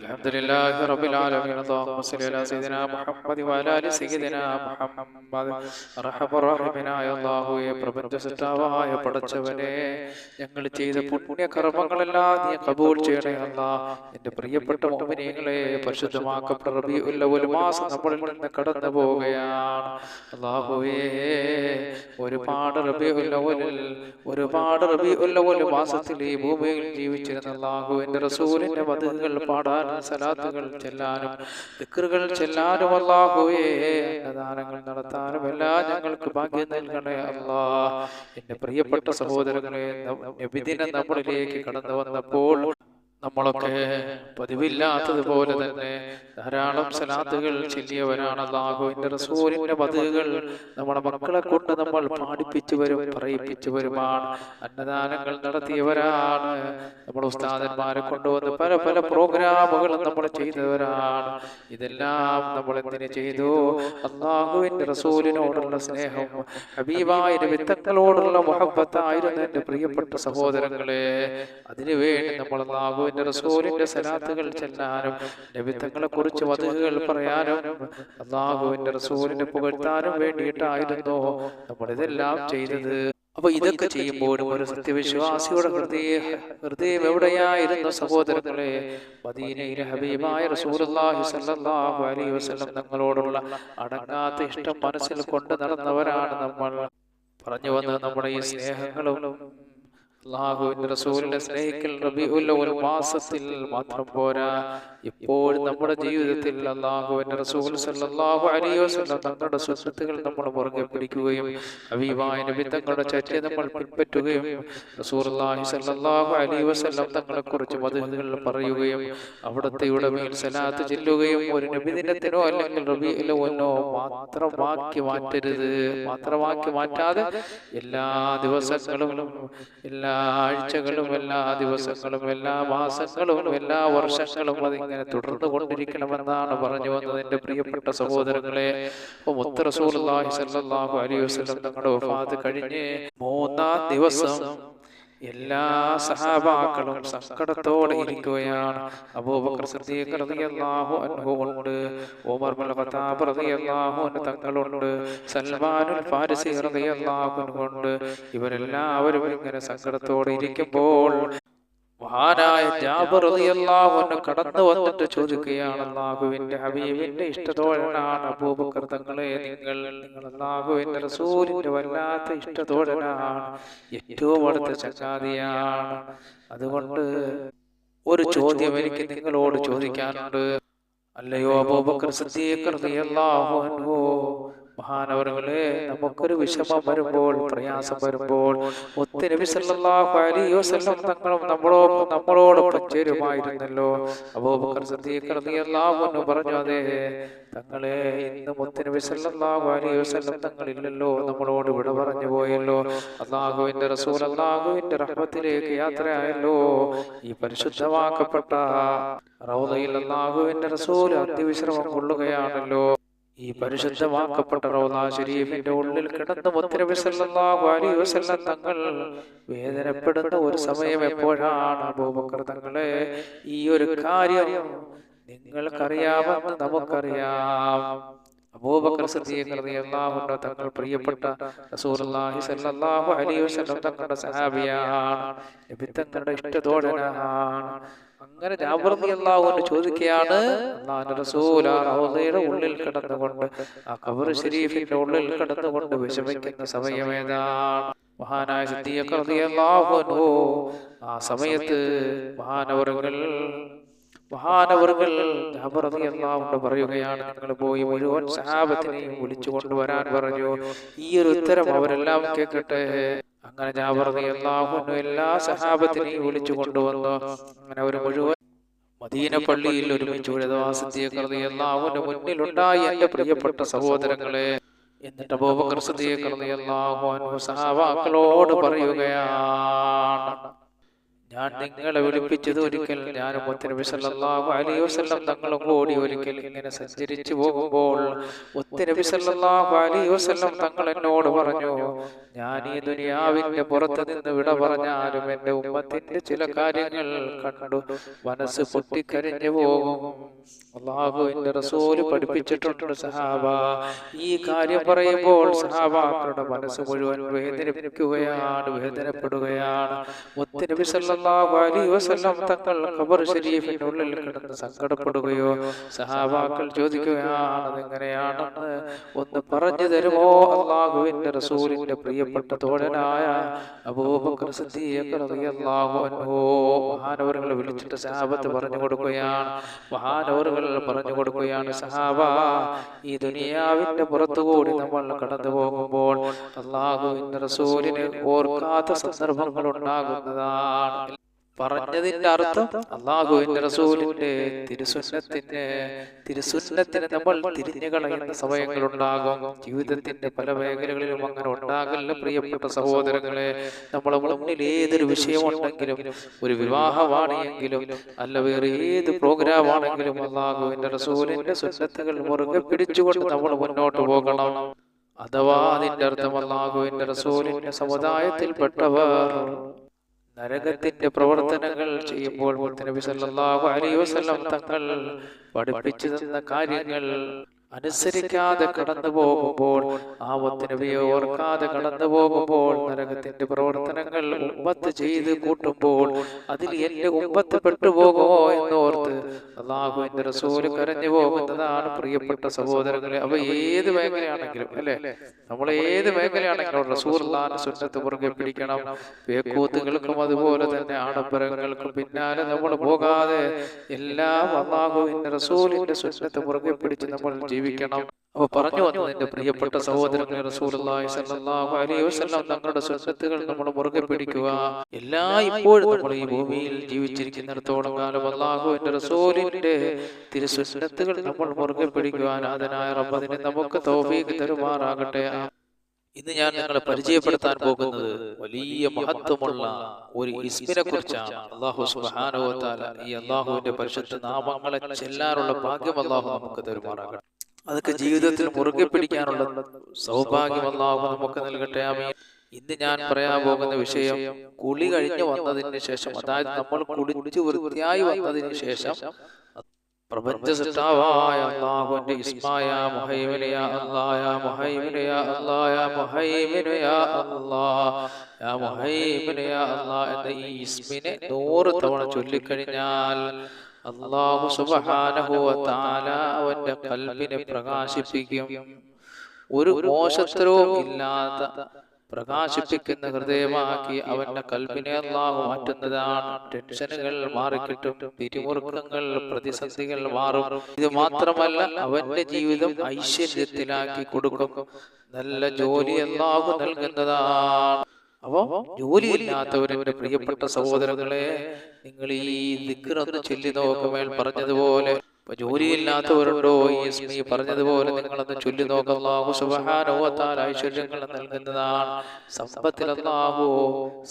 الحمد لله رب العالمين اللهم صل على سيدنا محمد وعلى ال سيدنا محمد റഹബ റഹിമനായ അല്ലാഹുവേ പ്രപഞ്ച സൃഷ്ടാവായ പടച്ചവനെ ഞങ്ങൾ ചെയ്ത പുണ്യ കർമ്മങ്ങളെല്ലാം നീ കബൂൽ ചെയ്യണേ അല്ലാ എന്റെ പ്രിയപ്പെട്ട മോമിനിയങ്ങളെ പരിശുദ്ധമാക്കപ്പെട്ട റബീഉൽ അവ്വൽ മാസം നമ്മളിൽ നിന്ന് കടന്നു പോവുകയാണ് അല്ലാഹുവേ ഒരുപാട് റബീഉൽ അവ്വലിൽ ഒരുപാട് റബീഉൽ അവ്വൽ മാസത്തിൽ ഈ ഭൂമിയിൽ ജീവിച്ചിരുന്ന അല്ലാഹുവിന്റെ റസൂലിന്റെ മതങ്ങൾ പാടാനും സലാത്തുകൾ ചെല്ലാനും ദിക്റുകൾ ചെല്ലാനും അല്ലാഹുവേ അന്നദാനങ്ങൾ നടത്താനും എല്ലാ ഞങ്ങൾക്ക് ഭാഗ്യം നൽകണേ അള്ളാ എന്റെ പ്രിയപ്പെട്ട സഹോദരങ്ങളെ നബിദിനം നമ്മളിലേക്ക് കടന്നു വന്നപ്പോൾ നമ്മളൊക്കെ പതിവില്ലാത്തതുപോലെ തന്നെ ധാരാളം സലാത്തുകൾ ചെല്ലിയവരാണ് അള്ളാഹുവിന്റെ റസൂലിന്റെ പതിവുകൾ നമ്മുടെ മക്കളെ കൊണ്ട് നമ്മൾ പാടിപ്പിച്ചു വരും പറയിപ്പിച്ചു വരുമാണ് അന്നദാനങ്ങൾ നടത്തിയവരാണ്. നമ്മുടെ ഉസ്താദന്മാരെ കൊണ്ടുവന്ന് പല പല പ്രോഗ്രാമുകളും നമ്മൾ ചെയ്തവരാണ്. ഇതെല്ലാം നമ്മൾ എന്തിനു ചെയ്തു? അള്ളാഹുവിന്റെ റസൂലിനോടുള്ള സ്നേഹം ഹബീബായ വിത്തങ്ങളോടുള്ള മുഹബത്തായിരുന്നു എന്റെ പ്രിയപ്പെട്ട സഹോദരങ്ങളെ. അതിനുവേണ്ടി നമ്മൾ അള്ളാഹുവിന്റെ റസൂലിന്റെ സലാത്തുകൾ ചെല്ലാനും ലഭിത്തങ്ങളെ കുറിച്ച് വധുകൾ പറയാനും അള്ളാഹുവിന്റെ റസൂലിനെ പുകഴ്ത്താനും വേണ്ടിയിട്ടായിരുന്നു നമ്മളിതെല്ലാം ചെയ്തത്. അപ്പൊ ഇതൊക്കെ ചെയ്യുമ്പോഴും ഒരു സത്യവിശ്വാസിയുടെ ഹൃദയ ഹൃദയം എവിടെയായിരുന്നു സഹോദരങ്ങളെ? മദീനയിലെ ഹബീബായ റസൂലുള്ളാഹി അലൈഹി വസല്ലം തങ്ങളോടുള്ള അടങ്ങാത്ത ഇഷ്ടം മനസ്സിൽ കൊണ്ട് നടന്നവരാണ് നമ്മൾ. പറഞ്ഞു വന്നത് നമ്മുടെ ഈ സ്നേഹങ്ങളും അള്ളാഹുവിന്റെ റസൂലിനെ സ്നേഹിക്കൽ റബീഉൽ മാസത്തിൽ മാത്രം പോരാ. ഇപ്പോഴും നമ്മുടെ ജീവിതത്തിൽ അള്ളാഹുവിന്റെ റസൂൽ സല്ലല്ലാഹു അലൈഹി വസല്ലം തങ്ങളുടെ സുന്നത്തുകൾ നമ്മൾ മുറുകെ പിടിക്കുകയും ഹബീബായ നബി തങ്ങളുടെ ചര്യ നമ്മൾ പിൻപറ്റുകയും റസൂലുള്ളാഹി സല്ലല്ലാഹു അലൈഹി വസല്ലം തങ്ങളെ കുറിച്ച് മധുഹകൾ പറയുകയും അവിടുത്തെ ഉടമയിൽ സലാത്ത് ചെല്ലുകയും ഒരു നബിദിനത്തിനോ അല്ലെങ്കിൽ റബീഉൽ അവ്വലിനോ മാത്രമാക്കി മാറ്റരുത്. മാത്രമാക്കി മാറ്റാതെ എല്ലാ ദിവസങ്ങളും എല്ലാ ആഴ്ചകളും എല്ലാ ദിവസങ്ങളും എല്ലാ മാസങ്ങളും എല്ലാ വർഷങ്ങളും അതിങ്ങനെ തുടർന്നു കൊണ്ടിരിക്കണമെന്നാണ് പറഞ്ഞു വന്നത് എന്റെ പ്രിയപ്പെട്ട സഹോദരങ്ങളെ. മുത്തറസൂർ അലി വസ്ലം തങ്ങളുടെ കഴിഞ്ഞ് മൂന്നാം ദിവസം എല്ലാ സഹാബാക്കളും സങ്കടത്തോടെ ഇരിക്കുകയാണ്. അബൂബക്കർ സിദ്ദീഖ് റളിയല്ലാഹു അൻഹു ഉണ്ട്. ഉമർ ബിൻ ഖത്താബ് റളിയല്ലാഹു അൻഹു തങ്ങളുണ്ട്. സൽമാനുൽ ഫാരിസി റളിയല്ലാഹു അൻഹു ഉണ്ട്. ഇവരെല്ലാവരും ഇങ്ങനെ സങ്കടത്തോടെ ഇരിക്കുമ്പോൾ മഹാനായ അൻഹു കടന്നു വന്നിട്ട് ചോദിക്കുകയാണ് അല്ലാഹുവിന്റെ ഹബീബിന്റെ ഇഷ്ടതോഴനാണ് അബൂബക്കർ തങ്ങളെ നിങ്ങൾ നിങ്ങൾ അല്ലാഹുവിന്റെ റസൂലിന്റെ വല്ലാത്ത ഇഷ്ടതോഴനാണ് ഏറ്റവും അടുത്ത ചങ്ങാതിയാണ്. അതുകൊണ്ട് ഒരു ചോദ്യം എനിക്ക് നിങ്ങളോട് ചോദിക്കാനുണ്ട്. അല്ലയോ അബൂബക്കർ സിദ്ദീഖ് റളിയല്ലാഹു അൻഹു മഹാനവറുകളെ നമുക്കൊരു വിഷമം വരുമ്പോൾ പ്രയാസം വരുമ്പോൾ ഒത്തിരി തങ്ങളും നമ്മളോടൊപ്പം നമ്മളോടൊപ്പം ചേരുമായിരുന്നല്ലോ അബൂബക്കർ റളിയല്ലാഹു അൻഹു പറഞ്ഞു അതെ തങ്ങളെ ഇന്നും ഒത്തിരി വസല്ലം തങ്ങളില്ലല്ലോ നമ്മളോട് വിട പറഞ്ഞു പോയല്ലോ. അള്ളാഹുവിന്റെ റസൂൽ അള്ളാഹുവിന്റെ റഹ്മത്തിലേക്ക് യാത്രയായല്ലോ. ഈ പരിശുദ്ധമാക്കപ്പെട്ട റൗദയിൽ അള്ളാഹുവിന്റെ റസൂൽ അന്ത്യവിശ്രമം കൊള്ളുകയാണല്ലോ. ഈ പരിശുദ്ധമാക്കപ്പെട്ട റൗദ ശരീഫിന്റെ ഉള്ളിൽ കിടന്ന് തങ്ങൾ വേദനപ്പെടുന്ന ഒരു സമയം എപ്പോഴാണ് അബൂബക്കർ തങ്ങളെ ഈ ഒരു കാര്യം നിങ്ങൾക്കറിയാമെന്ന് നമുക്കറിയാം. അബൂബക്കർ തങ്ങൾ പ്രിയപ്പെട്ട റസൂലുള്ളാഹി സല്ലല്ലാഹു അലൈഹി വസല്ലം തങ്ങളുടെ സഹാബിയാണ്. നബി തങ്ങളുടെ ഇഷ്ടത്തോടനാണ് അങ്ങനെ അൻഹു ചോദിക്കുകയാണ് റൗദയുടെ ഉള്ളിൽ കിടന്നുകൊണ്ട് ആ ഖബർ ശരീഫിന്റെ ഉള്ളിൽ കിടന്നുകൊണ്ട് വിഷമിക്കുന്ന സമയമേതാണ് മഹാനായ അൻഹു ആ സമയത്ത് മഹാനവറുകൾ മഹാനവറുകൾ അൻഹു പറയുകയാണ് നിങ്ങൾ പോയി മുഴുവൻ സഹാബത്തിനെയും വിളിച്ചു കൊണ്ടുവരാൻ പറഞ്ഞു. ഈ ഒരു ഉത്തരം അവരെല്ലാം കേൾക്കട്ടെ അങ്ങനെ ജാബറതിയല്ലാഹുന്നു എല്ലാ സഹാബത്തിനെയും വിളിച്ചു കൊണ്ടുവന്നു. അങ്ങനെ ഒരു മുഴുവൻ മദീന പള്ളിയിൽ ഒരുമിച്ച് ഉഴതവാസിദ്ദീഖ്റതിയല്ലാഹുവിന്റെ മുന്നിലുണ്ടായി എന്റെ പ്രിയപ്പെട്ട സഹോദരങ്ങളെ എന്നിട്ട് അബൂബക്കർ റളിയല്ലാഹു അൻഹു സഹാബാക്കളോട് പറയുകയാണ്. ഞാൻ നിങ്ങളെ വിളിപ്പിച്ചത് ഒരിക്കൽ ഞാൻ മുത്തനബി സല്ലല്ലാഹു അലൈഹി വസല്ലം തങ്ങളും കൂടി ഒരിക്കൽ ഇങ്ങനെ സഞ്ചരിച്ചു പോകുമ്പോൾ മുത്തനബി സല്ലല്ലാഹു അലൈഹി വസല്ലം തങ്ങൾ എന്നോട് പറഞ്ഞു ഞാൻ ഈ ദുനിയാവിന്റെ പുറത്ത് നിന്ന് വിട പറഞ്ഞാലും എന്റെ ഉമ്മത്തിന്റെ ചില കാര്യങ്ങൾ കണ്ടു മനസ്സ് പൊട്ടിക്കരിഞ്ഞു പോകും. അള്ളാഹുവിന്റെ റസൂൽ പഠിപ്പിച്ചിട്ടുണ്ട് സഹാബ. ഈ കാര്യം പറയുമ്പോൾ സഹാബാക്കളുടെ മനസ്സ് മുഴുവൻ വേദനിപ്പിക്കുകയാണ് വേദനപ്പെടുകയാണ്. മുത്തനബി സല്ലല്ലാഹു അലൈഹി വസല്ലം തങ്ങൾ ഖബർ ഷരീഫിനുള്ളിൽ കിടന്ന് സങ്കടപ്പെടുകയോ സഹാബാക്കൾ ചോദിക്കുകയാണ് അതെങ്ങനെയാണെന്ന് ഒന്ന് പറഞ്ഞു തരുമോ? അള്ളാഹുവിന്റെ റസൂലിന്റെ പ്രിയപ്പെട്ട തോഴനായ അബൂബക്കർ സിദ്ദീഖ് റളിയല്ലാഹു അൻഹു. മഹാനവറുകളെ വിളിച്ചിട്ട് സഹാബത്ത് പറഞ്ഞു കൊടുക്കുകയാണ്. മഹാനവറുകൾ പറഞ്ഞു കൊടുക്കുകയാണ് സഹാബ ഈ ദുനിയാവിന്റെ പുറത്തുകൂടി നമ്മൾ കടന്നു പോകുമ്പോൾ അള്ളാഹുവിന്റെ റസൂലിനെ ഓർക്കാത്ത സന്ദർഭങ്ങൾ ഉണ്ടാകുന്നതാണ്. പറഞ്ഞതിന്റെ അർത്ഥം അള്ളാഹുവിന്റെ റസൂലിന്റെ തിരുസുന്നത്തിന് തിരുസുന്നത്തിന് നമ്മൾ തിരിഞ്ഞു കളയുന്ന സമയങ്ങളുണ്ടാകും. ജീവിതത്തിന്റെ പല മേഖലകളിലും അങ്ങനെ ഉണ്ടാകില്ല പ്രിയപ്പെട്ട സഹോദരങ്ങളെ. നമ്മളെ മുന്നിൽ ഏതൊരു വിഷയമുണ്ടെങ്കിലും ഒരു വിവാഹമാണെങ്കിലും അല്ല വേറെ ഏത് പ്രോഗ്രാം ആണെങ്കിലും അള്ളാഹുവിന്റെ റസൂലിന്റെ സുന്നത്തുകൾ മുറുകെ പിടിച്ചുകൊണ്ട് നമ്മൾ മുന്നോട്ട് പോകണം. അഥവാ അതിന്റെ അർത്ഥം അള്ളാഹുവിന്റെ റസൂലിന്റെ സമുദായത്തിൽപ്പെട്ടവർ നരകത്തിന്റെ പ്രവർത്തനങ്ങൾ ചെയ്യുമ്പോൾ നബി സല്ലല്ലാഹു അലൈഹി വസല്ലം തങ്ങൾ പഠിപ്പിച്ചു തന്ന കാര്യങ്ങൾ അനുസരിക്കാതെ കടന്നു പോകുമ്പോൾ ആ നബിയെ ഓർക്കാതെ കടന്നു പോകുമ്പോൾ നരകത്തിന്റെ പ്രവർത്തനങ്ങൾ ഉമ്മത്ത് ചെയ്ത് കൂട്ടുമ്പോൾ അതിൽ എന്റെ ഉമ്മത്ത് പെട്ടുപോകുമോ എന്നോർത്ത് അള്ളാഹുവിന്റെ റസൂൽ കരഞ്ഞു പോകുന്നതാണ് പ്രിയപ്പെട്ട സഹോദരങ്ങളെ. അവ ഏത് മേഖലയാണെങ്കിലും അല്ലെ? നമ്മൾ ഏത് മേഖലയാണെങ്കിലും റസൂർദാന സുന്നത്ത് പുറകെ പിടിക്കണം. വേക്കൂത്തുകൾക്കും അതുപോലെ തന്നെ ആഡംബരങ്ങൾക്കും പിന്നാലെ നമ്മൾ പോകാതെ എല്ലാം അള്ളാഹുവിന്റെ റസൂലിന്റെ സുന്നത്ത് പുറകെ പിടിച്ച് നമ്മൾ ജീവിക്കണം. അപ്പൊ പറഞ്ഞു വന്നു എന്റെ പ്രിയപ്പെട്ട സഹോദരങ്ങളെ റസൂലുള്ളാഹി സ്വല്ലല്ലാഹു അലൈഹി വസല്ലം തങ്ങളുടെ സുന്നത്തുകൾ നമ്മൾ മുറുകെ പിടിക്കുക. എല്ലാ ഇപ്പോഴും നമ്മൾ ഈ ഭൂമിയിൽ ജീവിച്ചിരിക്കുന്നിടത്തോളം കാലം അള്ളാഹുവിന്റെ റസൂലിന്റെ തിരുസുന്നത്തുകൾ നമ്മൾ മുറുകെ പിടിക്കുവാൻ അതിനായ റബ്ബതിനെ നമുക്ക് തൗഫീഖ് തരുമാറാകട്ടെ. ഇന്ന് ഞാൻ നിങ്ങളെ പരിചയപ്പെടുത്താൻ പോകുന്നത് വലിയ മഹത്വമുള്ള ഒരു ഇസ്മിനെ കുറിച്ചാണ് അള്ളാഹു തആല ഈ അള്ളാഹുവിന്റെ പരിശുദ്ധ നാമങ്ങളെ ചെല്ലാനുള്ള ഭാഗ്യം അള്ളാഹു നമുക്ക് തരുമാറാകട്ടെ. അതൊക്കെ ജീവിതത്തിൽ മുറുകെ പിടിക്കാനുള്ള സൗഭാഗ്യം അല്ലാഹു നമുക്ക് നൽകട്ടെ. ആമീൻ ഇന്ന് ഞാൻ പറയാൻ പോകുന്ന വിഷയം കുളി കഴിഞ്ഞു വന്നതിന് ശേഷം അതായത് നമ്മൾ കുളിച്ച് വൃത്തിയായി വന്നതിന് ശേഷം പ്രപഞ്ച സൃഷ്ടാവായ അള്ളാഹുവിന്റെ ഇസ്മായ മുഹൈമിനയ അല്ലാഹ മുഹൈമിനയ അല്ലായ മുഹൈമിനയ അല്ലാഹ യാ മുഹൈമിനയ അല്ലാ എന്ന ഈ ഇസ്മിനെ നൂറ് തവണ ചൊല്ലിക്കഴിഞ്ഞാൽ അള്ളാഹു തആല അവന്റെ കൽബിനെ പ്രകാശിപ്പിക്കും. ഒരു മോശത്തരവും ഇല്ലാത്ത പ്രകാശിപ്പിക്കുന്ന ഹൃദയമാക്കി അവന്റെ കൽബിനെ അള്ളാഹു മാറ്റുന്നതാണ്. ടെൻഷനുകൾ മാറിക്കിട്ടും. പിരിമുറുക്കങ്ങൾ പ്രതിസന്ധികൾ മാറും. ഇത് മാത്രമല്ല അവന്റെ ജീവിതം ഐശ്വര്യത്തിലാക്കി കൊടുക്കും. നല്ല ജോലി അള്ളാഹു നൽകുന്നതാണ്. അപ്പോ ജോലിയില്ലാത്തവരുടെ പ്രിയപ്പെട്ട സഹോദരങ്ങളെ നിങ്ങൾ ഈ ദിക്കറൊന്ന് ചൊല്ലി നോക്കുമേൽ പറഞ്ഞതുപോലെ ഇപ്പൊ ജോലിയില്ലാത്തവരുണ്ടോ ഈ പറഞ്ഞതുപോലെ നിങ്ങളൊന്ന് ചൊല്ലി നോക്കാം അള്ളാഹു സുബഹാനുവത്താൽ ഐശ്വര്യങ്ങൾ നൽകുന്നതാണ് സമ്പത്തിൽ അള്ളാഹു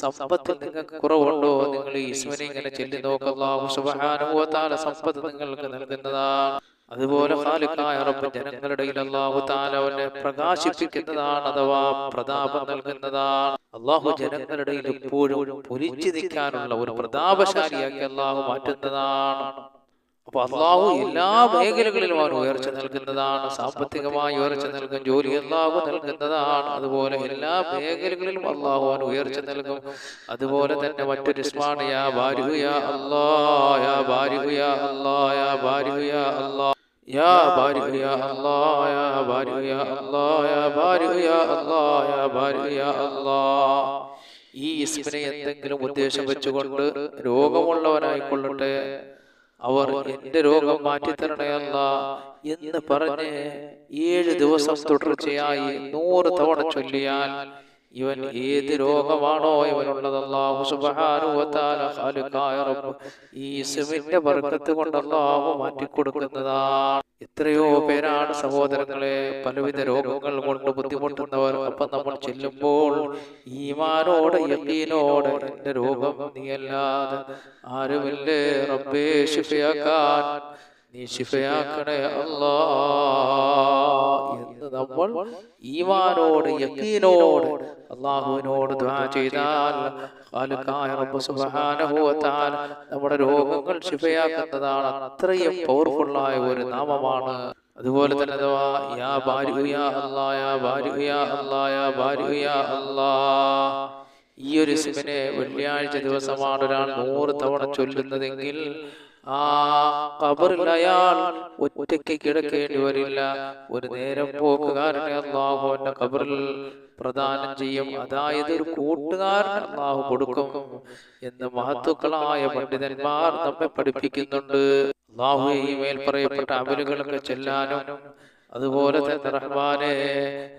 സമ്പത്തിൽ നിങ്ങൾക്ക് കുറവുണ്ടോ? നിങ്ങൾ ഈ ഇസ്മിനെ ഇങ്ങനെ ചൊല്ലി നോക്കാം അള്ളാഹു സുബഹാനുവത്താല സമ്പത്ത് നിങ്ങൾക്ക് നൽകുന്നതാണ്. അതുപോലെ ജനങ്ങളുടെ അവനെ പ്രകാശിപ്പിക്കുന്നതാണ് അഥവാ പ്രതാപം നൽകുന്നതാണ്. അള്ളാഹു ജനങ്ങളുടെ എപ്പോഴും പൊലിച്ചു നിൽക്കാനുള്ള ഒരു പ്രതാപശാലിയാക്കി അള്ളാഹു മാറ്റുന്നതാണ്. അപ്പൊ അള്ളാഹു എല്ലാ മേഖലകളിലും അവൻ ഉയർച്ച നൽകുന്നതാണ്. സാമ്പത്തികമായി ഉയർച്ച നൽകും ജോലി അള്ളാഹു നൽകുന്നതാണ്. അതുപോലെ എല്ലാ മേഖലകളിലും അള്ളാഹു അവൻ ഉയർച്ച നൽകും. അതുപോലെ തന്നെ മറ്റൊരു സ്മാണയാ യാ അള്ളായ യാ അള്ളായ യാ ബാരിഹു യാ അല്ലാ يا الله യാ അല്ലാ يا الله യാ അല്ലാ يا الله يا യാ അല്ലാ ഈ ഇസ്മിനെ എന്തെങ്കിലും ഉദ്ദേശം വെച്ചുകൊണ്ട് രോഗമുള്ളവനായിക്കൊള്ളട്ടെ. അവർ എന്റെ രോഗം മാറ്റിത്തരണയല്ല എന്ന് പറഞ്ഞ് ഏഴ് ദിവസം തുടർച്ചയായി നൂറ് തവണ ചൊല്ലിയാൽ ഇവൻ ഏത് രോഗമാണോ ഇവനുള്ളത് അള്ളാഹു റബ്ബ്. ഈ ഇസ്മിന്റെ ബർക്കത്ത് കൊണ്ട് അള്ളാഹു മാറ്റി കൊടുക്കുന്നതാണ്. എത്രയോ പേരാണ് സഹോദരങ്ങളെ പലവിധ രോഗങ്ങൾ കൊണ്ട് ബുദ്ധിമുട്ടുന്നവർ അപ്പൊ നമ്മൾ ചെല്ലുമ്പോൾ ഈമാനോട് യക്കീനോട് എന്റെ രോഗം നീയല്ലാതെ ആരുമില്ലേ റബ്ബേ ശിഫയാക്കാൻ? നീ ശിഫയാക്കണേ അല്ലാ നമ്മൾ ഈമാനോട് യക്കീനോട് അള്ളാഹുവിനോട് ദ്വാ ചെയ്താൽ നമ്മുടെ രോഗങ്ങൾ ശിഫയാക്കുന്നതാണ് അത്രയും ആയ ഒരു നാമമാണ്. അതുപോലെ തന്നെ അഥവാ യാ ബാരിഉ യാ അല്ലാ യാ ബാരിഉ യാ അല്ലാ യാ ബാരിഉ യാ അല്ലാ. ഈ ഒരു സിമിനെ വെള്ളിയാഴ്ച ദിവസമാണ് ഒരാൾ നൂറ് തവണ ചൊല്ലുന്നതെങ്കിൽ ആ കബറിൽ അയാൾ ഒറ്റയ്ക്ക് കിടക്കേണ്ടി വരില്ല. ഒരു നേരം പോക്കുകാരനെ അള്ളാഹുന്റെ കബറിൽ പ്രദാനം ചെയ്യും. അതായത് ഒരു കൂട്ടുകാരൻ അള്ളാഹു കൊടുക്കും. എന്ന് മഹത്തുക്കളായ പണ്ഡിതന്മാർ നമ്മെ പഠിപ്പിക്കുന്നുണ്ട്. അള്ളാഹു ഈ മേൽ പറയപ്പെട്ട അമലുകളൊക്കെ ചെല്ലാനും അതുപോലെ തന്നെ റഹ്മാനെ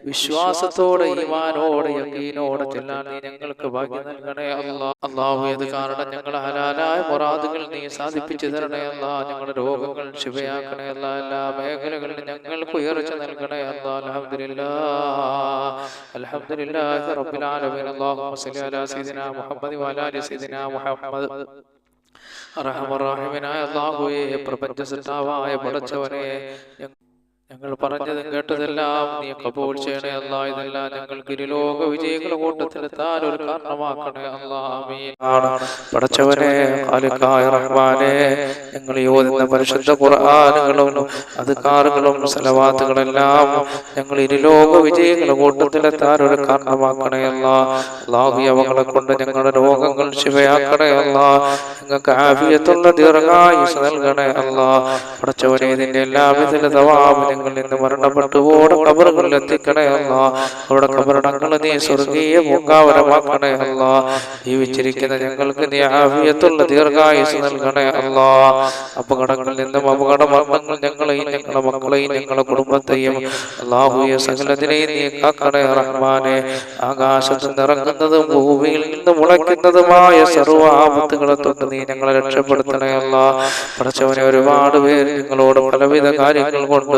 വിശ്വാസത്തോടെ ഈമാനോടെ യക്കീനോടെ ചെല്ലാൻ നീ ഞങ്ങൾക്ക് ഭാഗ്യം നൽകണേ അല്ലാ അള്ളാഹു ഏത് കാരണം ഞങ്ങൾ ഹലാലായ മുറാദുകൾ നീ സാധിപ്പിച്ചു തരണേ അല്ല ഞങ്ങളുടെ രോഗങ്ങൾ ശിവയാക്കണേ അല്ല എല്ലാ മേഖലകളിലും ഞങ്ങൾക്ക് ഉയർച്ച നൽകണേ അല്ല അലഹമില്ല അൽഹംദുലില്ലാഹി റബ്ബിൽ ആലമീൻ. അല്ലാഹുമ്മ സല്ലി അലാ സയ്യിദിനാ മുഹമ്മദി വഅലാ ആലി സയ്യിദിനാ മുഹമ്മദ്. റഹ്മറാഹിമിനായ അല്ലാഹുവേ പ്രപഞ്ച സൃഷ്ടാവായ പടച്ചവനെ ഞങ്ങൾ പറഞ്ഞത് കേട്ടതെല്ലാം നീ കബൂൽ ചെയ്യണേ അല്ല. ഇതെല്ലാം ഞങ്ങൾക്ക് ഇരുലോക വിജയികളുടെ കൂട്ടത്തിലെത്താൻ ഒരു കാരണമാക്കണേ അല്ലാമീൻ പടച്ചവനെ റഹ്മാനെ ഞങ്ങൾ യോജിക്കുന്ന പരിശുദ്ധ ഖുർആനുകളും അദ്കാറുകളും സലവാത്തുകളെല്ലാം ഞങ്ങൾ ഇരുലോക വിജയികളുടെ കൂട്ടത്തിലെത്താൻ ഒരു കാരണമാക്കണേ അല്ല. അവകളെ കൊണ്ട് ഞങ്ങളുടെ രോഗങ്ങൾ ശിവയാക്കണേ അല്ല. ഞങ്ങൾക്ക് ആഫിയത്തുള്ള ദീർഘായുസ് നൽകണേ അല്ല. പടച്ചവനെ ഇതിന്റെ എല്ലാവിധ തവാബ് ഞങ്ങളിൽ നിന്ന് മരണപ്പെട്ടു ഓടെ കബറുകളിൽ എത്തിക്കണയല്ല അവിടെ കബറടങ്ങൾ നീ സ്വർഗീയ പൂങ്കാവരമാക്കണയല്ല ജീവിച്ചിരിക്കുന്ന ഞങ്ങൾക്ക് നീ ആവിയത്തുള്ള ദീർഘായുസ് നൽകണേ അല്ല. അപകടങ്ങളിൽ നിന്നും അപകട മരണങ്ങൾ ഞങ്ങളെയും ഞങ്ങളുടെ മക്കളെയും ഞങ്ങളുടെ കുടുംബത്തെയും അള്ളാഹുയെ സകലത്തിനെയും നീ കാക്കണേ റഹ്മാനെ. ആകാശത്ത് നിറങ്ങുന്നതും ഭൂമിയിൽ നിന്ന് മുളയ്ക്കുന്നതുമായ സർവ ആപത്തുകളെ തൊട്ട് നീ ഞങ്ങളെ രക്ഷപ്പെടുത്തണേ അല്ല. പഠിച്ചവനെ ഒരുപാട് പേര് നിങ്ങളോട് പലവിധ കാര്യങ്ങൾ കൊണ്ട്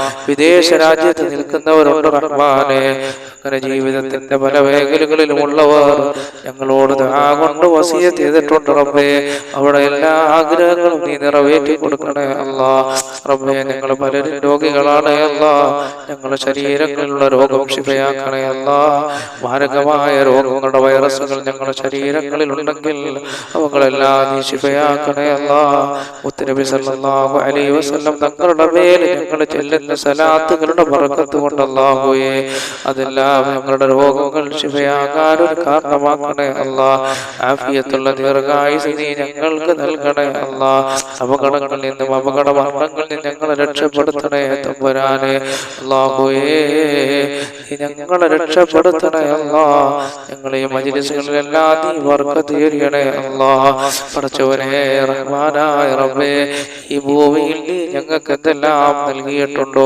വിദേശ രാജ്യത്ത് നിൽക്കുന്നവരുണ്ട് റഹ്മാനെ. അങ്ങനെ ജീവിതത്തിന്റെ പല മേഖലകളിലുമുള്ളവർ ഞങ്ങളോട് ആകൊണ്ട് കൊണ്ട് വസീയത്ത് ചെയ്തിട്ടുണ്ട് റബ്ബേ. അവിടെ എല്ലാ ആഗ്രഹങ്ങളും നീ നിറവേറ്റി കൊടുക്കണേ അല്ല. റബ്ബേ ഞങ്ങൾ പലരും രോഗികളാണ് അല്ല. ഞങ്ങളുടെ ശരീരങ്ങളിലുള്ള രോഗം ക്ഷിപയാക്കണേ അല്ല. മാരകമായ രോഗങ്ങളുടെ വൈറസുകൾ ഞങ്ങളുടെ ശരീരങ്ങളിൽ ഉണ്ടെങ്കിൽ അവകളെല്ലാം നീ ശിപയാക്കണേ അല്ല. മുത്തനബി വസല്ലം തങ്ങളുടെ മേൽ ഞങ്ങൾ ചെല്ലുന്ന സലാത്തുകളുടെ പറക്കത്ത് കൊണ്ട് അതെല്ലാം ഞങ്ങളുടെ രോഗങ്ങൾ ശിവയാകാൻ ഒരു കാരണമാക്കണേ അല്ല. ആഫിയത്തുള്ള ദീർഘായുസ് നീ ഞങ്ങൾക്ക് നൽകണേ അല്ല. അപകടങ്ങളിൽ നിന്നും അപകട മരണങ്ങളിൽ നിന്നും ഞങ്ങളെ രക്ഷപ്പെടുത്തണേ തമ്പുരാനെ. നീ ഞങ്ങളെ രക്ഷപ്പെടുത്തണേ അല്ല. ഞങ്ങളെ ഈ മജിലിസുകളിലെല്ലാം നീ ബർക്കത്ത് ചെയ്യണേ അല്ലാ. പടച്ചവനെ റഹ്മാനായ റബ്ബേ ഈ ഭൂമിയിൽ നീ ഞങ്ങൾക്ക് എന്തെല്ലാം നൽകിയിട്ടുണ്ടോ?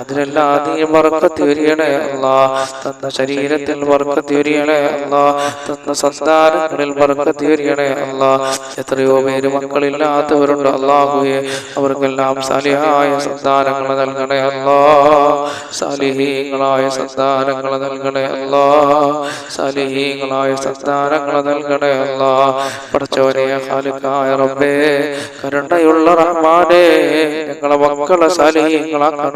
അതിലെല്ലാം നീ ബർക്കത്ത് വരികണേ അല്ല തന്ന ശരീരത്തിൽ ബർക്കത്ത് വരികണേ അല്ല തന്ന സന്താനങ്ങളിൽ ബർക്കത്ത് വരികണേ അല്ല എത്രയോ പേര് മക്കളില്ലാത്തവരുണ്ട് അല്ലാഹുവേ അവർക്കെല്ലാം സാലിഹായ സന്താനങ്ങൾ നൽകണേ അല്ലാ സാലിഹീങ്ങളായ സന്താനങ്ങൾ നൽകണേ അല്ലാ സാലിഹീങ്ങളായ സന്താനങ്ങൾ നൽകണേ അല്ലാ പഠിച്ചവനെ റബ്ബേ കരുണയുള്ള റഹ്മാനെ. ഞങ്ങളെ മക്കളെ സാലിഹീങ്ങളാക്കണേ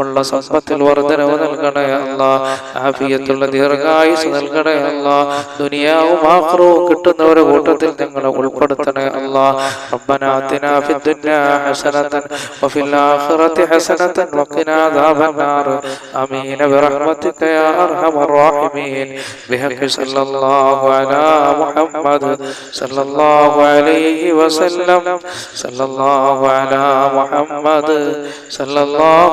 ഉള്ള സമ്പത്തിൽ വർധനവ് നൽകണേ അല്ല ആഫിയത്തുള്ള ദീർഘായുസ് നൽകണേ അല്ല ദുനിയാവും ആക്രവും കിട്ടുന്നവരുടെ കൂട്ടത്തിൽ ഞങ്ങളെ ഉൾപ്പെടുത്തണേ അല്ല ربنا آتنا في الدنيا حسنة وفي الآخرة حسنة وقنا عذاب النار آمين برحمتك يا أرحم الراحمين بحق صلى الله على محمد صلى الله عليه وسلم صلى الله على محمد صلى الله